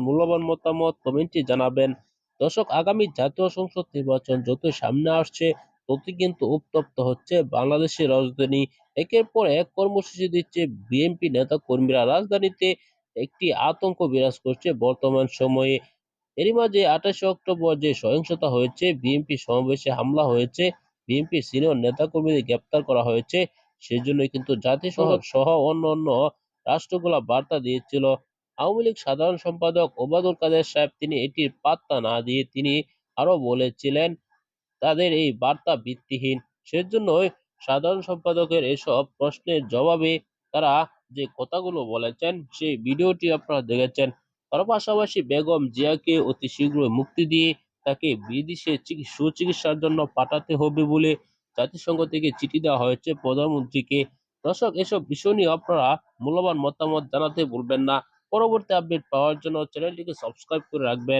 মূল্যবান মতামত কমেন্টে জানাবেন। দর্শক আগামী জাতীয় সংসদ নির্বাচন যত সামনে আসছে ততই কিন্তু উত্তপ্ত হচ্ছে বাংলাদেশের রাজধানী। একের পর এক কর্মসূচি দিচ্ছে বিএনপি নেতা কর্মীরা রাজধানীতে একটি আতঙ্ক বিরাজ করছে বর্তমান সময়ে। এরই মাঝে আঠাশে অক্টোবর যে সহিংসতা হয়েছে বিএনপি সমাবেশে হামলা হয়েছে বিএনপি সিনিয়র নেতাকর্মীদের গ্রেপ্তার করা হয়েছে সেজন্যই কিন্তু জাতিসংঘ সহ অন্য অন্য রাষ্ট্রগুলা বার্তা দিয়েছিল। আওয়ামী লীগ সাধারণ সম্পাদক ওবায়দুল কাদের সাহেব তিনি এটির পাত্তা না দিয়ে তিনি আরও বলেছিলেন, তাদের এই বার্তা ভিত্তিহীন। সেজন্যই সাধারণ সম্পাদকের এসব প্রশ্নের জবাবে তারা যে কথাগুলো বলেছেন, সেই ভিডিওটি আপনারা দেখেছেন। তার পাশাপাশি বেগম জিয়াকে অতি শীঘ্রই মুক্তি দিয়ে তাকে বিদেশে সুচিকিৎসার জন্য পাঠাতে হবে বলে জাতিসংঘ থেকে চিঠি দেওয়া হয়েছে প্রধানমন্ত্রীকে। দর্শক, এসব বিষয় নিয়ে আপনারা মূল্যবান মতামত জানাতে ভুলবেন না। পরবর্তী আপডেট পাওয়ার জন্য চ্যানেলটিকে সাবস্ক্রাইব করে রাখবেন